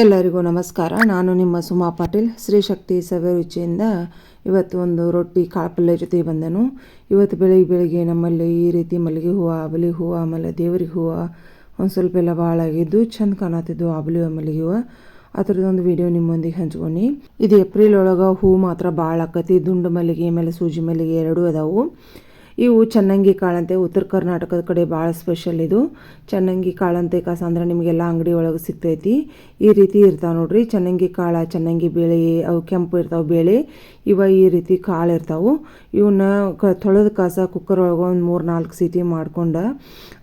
ಎಲ್ಲರಿಗೂ ನಮಸ್ಕಾರ. ನಾನು ನಿಮ್ಮ ಸುಮಾ ಪಾಟೀಲ್. ಶ್ರೀ ಶಕ್ತಿ ಸವೆ ರುಚಿಯಿಂದ ಇವತ್ತು ಒಂದು ರೊಟ್ಟಿ ಕಾಳು ಜೊತೆ ಬಂದನು. ಇವತ್ತು ಬೆಳಿಗ್ಗೆ ಬೆಳಿಗ್ಗೆ ನಮ್ಮಲ್ಲಿ ಈ ರೀತಿ ಮಲ್ಲಿಗೆ ಹೂವು, ಆಬಲಿ ಹೂವು, ಆಮೇಲೆ ದೇವರಿಗೆ ಹೂವು, ಒಂದು ಸ್ವಲ್ಪ ಎಲ್ಲ ಭಾಳ ಆಗಿದ್ದು ಚಂದ ಕಾಣತ್ತಿದ್ದು ಆಬಲಿ ಮಲ್ಲಿಗೆ ಹೂವು. ಅದರದ್ದೊಂದು ವಿಡಿಯೋ ನಿಮ್ಮೊಂದಿಗೆ ಹಂಚ್ಕೊಂಡು. ಇದು ಏಪ್ರಿಲ್ ಒಳಗೆ ಹೂವು ಮಾತ್ರ ಭಾಳ ಆಕತಿ. ದುಂಡು ಮಲ್ಲಿಗೆ, ಆಮೇಲೆ ಸೂಜಿ ಮಲ್ಲಿಗೆ ಎರಡೂ ಅದಾವು. ಇವು ಚನ್ನಂಗಿ ಕಾಳಂತೆ. ಉತ್ತರ ಕರ್ನಾಟಕದ ಕಡೆ ಭಾಳ ಸ್ಪೆಷಲ್ ಇದು. ಚನ್ನಂಗಿ ಕಾಳಂತೆ ಕಾಸ ಅಂದ್ರೆ ನಿಮಗೆಲ್ಲ ಅಂಗಡಿ ಒಳಗೆ ಸಿಗ್ತೈತಿ. ಈ ರೀತಿ ಇರ್ತಾವ ನೋಡ್ರಿ. ಚನ್ನಂಗಿ ಕಾಳ, ಚನ್ನಂಗಿ ಬೇಳೆ, ಅವು ಕೆಂಪು ಇರ್ತಾವ ಬೇಳೆ, ಇವ ಈ ರೀತಿ ಕಾಳು ಇರ್ತಾವು. ಇವನ್ನ ಕ ತೊಳೆದ ಕಾಸ ಕುಕ್ಕರ್ ಒಳಗೆ ಒಂದು ಮೂರು ನಾಲ್ಕು ಸೀಟಿ ಮಾಡ್ಕೊಂಡು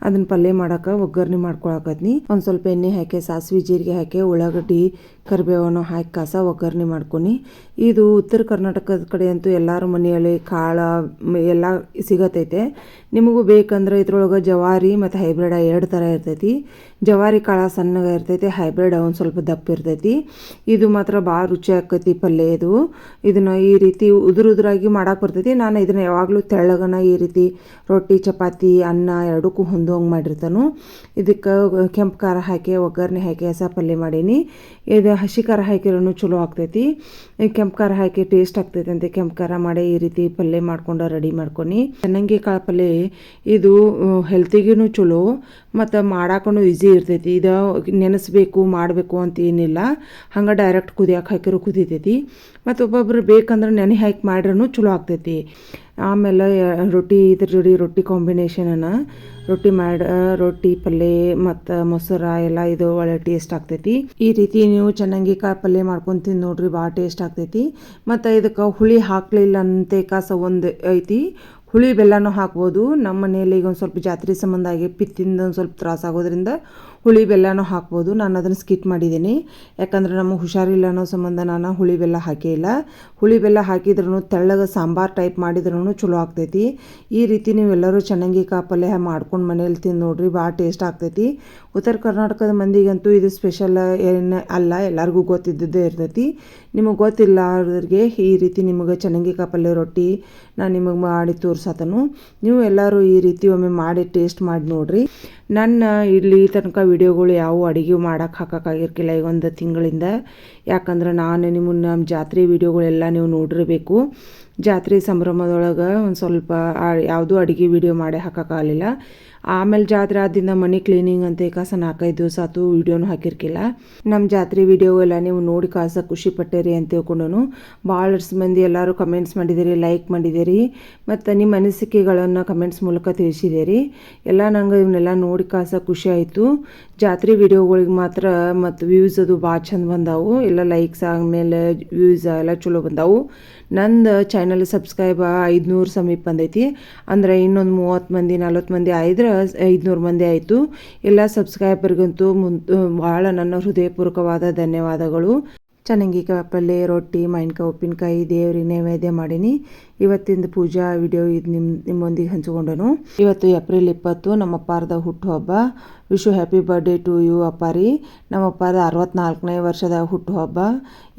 ಅದನ್ನ ಪಲ್ಯ ಮಾಡಕ್ಕೆ ಒಗ್ಗರಣೆ ಮಾಡ್ಕೊಳಕತ್ನಿ. ಒಂದು ಸ್ವಲ್ಪ ಎಣ್ಣೆ ಹಾಕಿ, ಸಾಸಿವೆ, ಜೀರಿಗೆ ಹಾಕಿ, ಉಳ್ಳಾಗಡ್ಡಿ ಕರಿಬೇವನ್ನು ಹಾಕಿ ಕಸ ಒಗ್ಗರಣೆ ಮಾಡ್ಕೊನಿ. ಇದು ಉತ್ತರ ಕರ್ನಾಟಕದ ಕಡೆ ಅಂತೂ ಎಲ್ಲರ ಮನೆಯಲ್ಲಿ ಕಾಳ ಎಲ್ಲ ಸಿಗತೈತೆ. ನಿಮಗೂ ಬೇಕಂದ್ರೆ ಇದ್ರೊಳಗೆ ಜವಾರಿ ಮತ್ತು ಹೈಬ್ರಿಡ ಎರಡು ಥರ ಇರ್ತೈತಿ. ಜವಾರಿ ಕಾಳು ಸಣ್ಣಗೆ ಇರ್ತೈತಿ ಹೈಬ್ರಿಡ್ ಒಂದು ಸ್ವಲ್ಪ ದಪ್ಪ ಇರ್ತೈತಿ. ಇದು ಮಾತ್ರ ಭಾಳ ರುಚಿ ಆಕೈತಿ ಪಲ್ಯ ಇದು. ಇದನ್ನು ಈ ರೀತಿ ಉದುರು ಉದುರಾಗಿ ಮಾಡಕ್ಕೆ ಬರ್ತೈತಿ. ನಾನು ಇದನ್ನು ಯಾವಾಗಲೂ ತೆಳ್ಳಗನ ಈ ರೀತಿ ರೊಟ್ಟಿ, ಚಪಾತಿ, ಅನ್ನ ಎರಡಕ್ಕೂ ಹೊಂದೋಂಗೆ ಮಾಡಿರ್ತಾನು. ಇದಕ್ಕೆ ಕೆಂಪು ಖಾರ ಹಾಕಿ, ಒಗ್ಗರಣೆ ಹಾಕಿ, ಹೆಸ ಪಲ್ಯ ಮಾಡೀನಿ. ಇದು ಹಸಿ ಖಾರ ಹಾಕಿರೋನು ಚಲೋ ಆಗ್ತೈತಿ. ಕೆಂಪು ಖಾರ ಹಾಕಿ ಟೇಸ್ಟ್ ಆಗ್ತೈತಿ ಅಂತ ಕೆಂಪು ಖಾರ ಮಾಡಿ ಈ ರೀತಿ ಪಲ್ಯ ಮಾಡ್ಕೊಂಡು ರೆಡಿ ಮಾಡ್ಕೊನಿ. ಚೆನ್ನಂಗಿ ಕಾಳು ಪಲ್ಯ ಇದು ಹೆಲ್ತಿಗೂ ಚಲೋ, ಮತ್ತು ಮಾಡಾಕೂ ಈಸಿ ಇರ್ತೈತಿ. ಇದು ನೆನೆಸ್ಬೇಕು, ಮಾಡಬೇಕು ಅಂತ ಏನಿಲ್ಲ. ಹಂಗೆ ಡೈರೆಕ್ಟ್ ಕುದಿಯಕ್ಕೆ ಹಾಕಿರು ಕುದಿತೈತಿ. ಮತ್ತು ಒಬ್ಬೊಬ್ರು ಬೇಕಂದ್ರೆ ನೆನೆ ಹಾಕಿ ಮಾಡ್ರೂ ಚಲೋ ಆಗ್ತೈತಿ. ಆಮೇಲೆ ರೊಟ್ಟಿ ಇದ್ರ ಜೋಡಿ ರೊಟ್ಟಿ ಕಾಂಬಿನೇಷನನ್ನು ರೊಟ್ಟಿ ಮಾಡಿ, ರೊಟ್ಟಿ ಪಲ್ಯ ಮತ್ತು ಮೊಸರ ಎಲ್ಲ ಇದು ಒಳ್ಳೆ ಟೇಸ್ಟ್ ಆಗ್ತೈತಿ. ಈ ರೀತಿ ನೀವು ಚೆನ್ನಾಗಿ ಕಾಯಿ ಪಲ್ಯ ಮಾಡ್ಕೊಂಡು ತಿಂದು ನೋಡ್ರಿ, ಭಾಳ ಟೇಸ್ಟ್ ಆಗ್ತೈತಿ. ಮತ್ತು ಇದಕ್ಕೆ ಹುಳಿ ಹಾಕಲಿಲ್ಲ ಅಂತೆ ಕಾಸ ಒಂದು ಐತಿ. ಹುಳಿ ಬೆಲ್ಲನೂ ಹಾಕ್ಬೋದು. ನಮ್ಮ ಮನೆಯಲ್ಲಿ ಈಗ ಒಂದು ಸ್ವಲ್ಪ ಜಾತ್ರೆ ಸಂಬಂಧ ಆಗಿ ಪಿತ್ತಿಂದ ಒಂದು ಸ್ವಲ್ಪ ತ್ರಾಸ ಆಗೋದ್ರಿಂದ ಹುಳಿ ಬೆಲ್ಲನೂ ಹಾಕ್ಬೋದು. ನಾನು ಅದನ್ನು ಸ್ಕಿಟ್ ಮಾಡಿದ್ದೀನಿ. ಯಾಕಂದ್ರೆ ನಮ್ಮ ಹುಷಾರಿಲ್ಲ ಅನ್ನೋ ಸಂಬಂಧ ನಾನು ಹುಳಿ ಬೆಲ್ಲ ಹಾಕೇ ಇಲ್ಲ. ಹುಳಿ ಬೆಲ್ಲ ಹಾಕಿದ್ರೂ ತೆಳ್ಳಗೆ ಸಾಂಬಾರು ಟೈಪ್ ಮಾಡಿದ್ರೂ ಚಲೋ ಆಗ್ತೈತಿ. ಈ ರೀತಿ ನೀವೆಲ್ಲರೂ ಚೆನ್ನಾಗಿ ಕಾಪಲ್ಯ ಮಾಡ್ಕೊಂಡು ಮನೇಲಿ ತಿಂದು ನೋಡ್ರಿ, ಭಾಳ ಟೇಸ್ಟ್ ಆಗ್ತೈತಿ. ಉತ್ತರ ಕರ್ನಾಟಕದ ಮಂದಿಗಂತೂ ಇದು ಸ್ಪೆಷಲ್ ಏನು ಅಲ್ಲ, ಎಲ್ಲರಿಗೂ ಗೊತ್ತಿದ್ದದ್ದೇ ಇರ್ತೈತಿ. ನಿಮಗೆ ಗೊತ್ತಿಲ್ಲ ಅವ್ರಿಗೆ ಈ ರೀತಿ ನಿಮಗೆ ಚೆನ್ನಾಗಿ ಕಾಪಲ್ಯ ರೊಟ್ಟಿ ನಾನು ನಿಮಗೆ ಮಾಡಿ ತೋರ್ಸತನು. ನೀವು ಎಲ್ಲರೂ ಈ ರೀತಿ ಒಮ್ಮೆ ಮಾಡಿ ಟೇಸ್ಟ್ ಮಾಡಿ ನೋಡ್ರಿ. ನನ್ನ ಇಲ್ಲಿ ತನಕ ವಿಡಿಯೋಗಳು ಯಾವ ಅಡುಗೆ ಮಾಡೋಕ್ಕೆ ಹಾಕೋಕ್ಕಾಗಿರ್ಕಿಲ್ಲ ಈಗ ಒಂದು ತಿಂಗಳಿಂದ. ಯಾಕಂದ್ರೆ ನಾನು ನಿಮ್ಮನ್ನು ನಮ್ಮ ಜಾತ್ರೆ ವಿಡಿಯೋಗಳೆಲ್ಲ ನೀವು ನೋಡಿರಬೇಕು. ಜಾತ್ರೆ ಸಂಭ್ರಮದೊಳಗೆ ಒಂದು ಸ್ವಲ್ಪ ಯಾವುದೂ ಅಡುಗೆ ವಿಡಿಯೋ ಮಾಡಿ ಹಾಕೋಕ್ಕಾಗಲಿಲ್ಲ ಆಮೇಲೆ ಜಾತ್ರೆ ಆದಿಂದ ಮನೆ ಕ್ಲೀನಿಂಗ್ ಅಂತ ಕಾಸ ನಾಲ್ಕೈದು ದಿವಸ ಆತು, ವೀಡಿಯೋನು ಹಾಕಿರ್ಕಿಲ್ಲ. ನಮ್ಮ ಜಾತ್ರೆ ವಿಡಿಯೋ ಎಲ್ಲ ನೀವು ನೋಡಿ ಕಾಸ ಖುಷಿ ಪಟ್ಟಿರಿ ಅಂತ ತಿಳ್ಕೊಂಡು ಭಾಳಷ್ಟು ಮಂದಿ ಎಲ್ಲರೂ ಕಮೆಂಟ್ಸ್ ಮಾಡಿದ್ದೀರಿ ಲೈಕ್ ಮಾಡಿದ್ದೀರಿ ಮತ್ತು ನಿಮ್ಮ ಅನಿಸಿಕೆಗಳನ್ನು ಕಮೆಂಟ್ಸ್ ಮೂಲಕ ತಿಳಿಸಿದ್ದೀರಿ ಎಲ್ಲ ನಂಗೆ ಇವನ್ನೆಲ್ಲ ನೋಡಿ ಕಾಸ ಖುಷಿ ಆಯಿತು. ಜಾತ್ರೆ ವಿಡಿಯೋಗಳಿಗೆ ಮಾತ್ರ ಮತ್ತು ವ್ಯೂಸ್ ಅದು ಭಾಳ ಚಂದ ಬಂದಾವು. ಎಲ್ಲ ಲೈಕ್ಸ್ ಆದಮೇಲೆ ವ್ಯೂಸ್ ಎಲ್ಲ ಚಲೋ ಬಂದಾವು. ನಂದು ಚಾನಲ್ ಸಬ್ಸ್ಕ್ರೈಬ್ ಐದುನೂರು ಸಮೀಪ ಬಂದೈತಿ. ಅಂದರೆ ಇನ್ನೊಂದು ಮೂವತ್ತು ಮಂದಿ, ನಲ್ವತ್ತು ಮಂದಿ ಆಯ್ದ್ರೆ ಐದುನೂರು ಮಂದಿ ಆಯಿತು. ಎಲ್ಲ ಸಬ್ಸ್ಕ್ರೈಬರ್ಗಂತೂ ಮುಂದೆ ಭಾಳ ನನ್ನ ಹೃದಯಪೂರ್ವಕವಾದ ಧನ್ಯವಾದಗಳು. ಚೆನ್ನಾಗಿ ಪಲ್ಯ ರೊಟ್ಟಿ ಮಾವಿನಕಾಯಿ ಉಪ್ಪಿನಕಾಯಿ, ದೇವ್ರಿಗೆ ನೈವೇದ್ಯ ಮಾಡೀನಿ. ಇವತ್ತಿಂದ ಪೂಜಾ ವಿಡಿಯೋ ಇದು ನಿಮ್ಮ ನಿಮ್ಮೊಂದಿಗೆ ಹಂಚಿಕೊಂಡನು. ಇವತ್ತು ಏಪ್ರಿಲ್ ಇಪ್ಪತ್ತು, ನಮ್ಮ ಅಪ್ಪಾರದ ಹುಟ್ಟುಹಬ್ಬ. Wish you happy birthday to you ಅಪ್ಪಾರಿ ನಮ್ಮ ಅಪ್ಪಾರ ಅರವತ್ನಾಲ್ಕನೇ ವರ್ಷದ ಹುಟ್ಟುಹಬ್ಬ.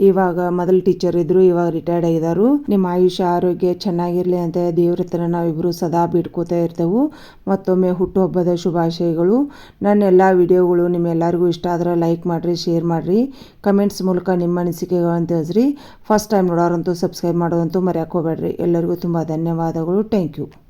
ಇವಾಗ ಮೊದಲು ಟೀಚರ್ ಇದ್ರು, ಇವಾಗ ರಿಟೈರ್ಡ್ ಆಗಿದಾರು. ನಿಮ್ಮ ಆಯುಷ್ಯ, ಆರೋಗ್ಯ ಚೆನ್ನಾಗಿರಲಿ ಅಂತ ದೇವ್ರ ಹತ್ರ ನಾವಿಬ್ಬರು ಸದಾ ಬಿಟ್ಕೋತಾ ಇರ್ತೇವೆ. ಮತ್ತೊಮ್ಮೆ ಹುಟ್ಟುಹಬ್ಬದ ಶುಭಾಶಯಗಳು. ನನ್ನ ಎಲ್ಲ ವಿಡಿಯೋಗಳು ನಿಮ್ಮೆಲ್ಲರಿಗೂ ಇಷ್ಟ ಆದ್ರೆ ಲೈಕ್ ಮಾಡಿರಿ, ಶೇರ್ ಮಾಡಿರಿ. ಕಮೆಂಟ್ಸ್ ಮೂಲಕ ನಿಮ್ಮ ಅನಿಸಿಕೆಗಳನ್ನು ತಿಳಿಸ್ರಿ. ಫಸ್ಟ್ ಟೈಮ್ ನೋಡೋರಂತೂ, ಸಬ್ಸ್ಕ್ರೈಬ್ ಮಾಡೋದಂತೂ ಮರೆಯೋಕೆ ಹೋಗ್ಬೇಡ್ರಿ. ಎಲ್ಲರಿಗೂ ತುಂಬ ಧನ್ಯವಾದಗಳು. Thank you.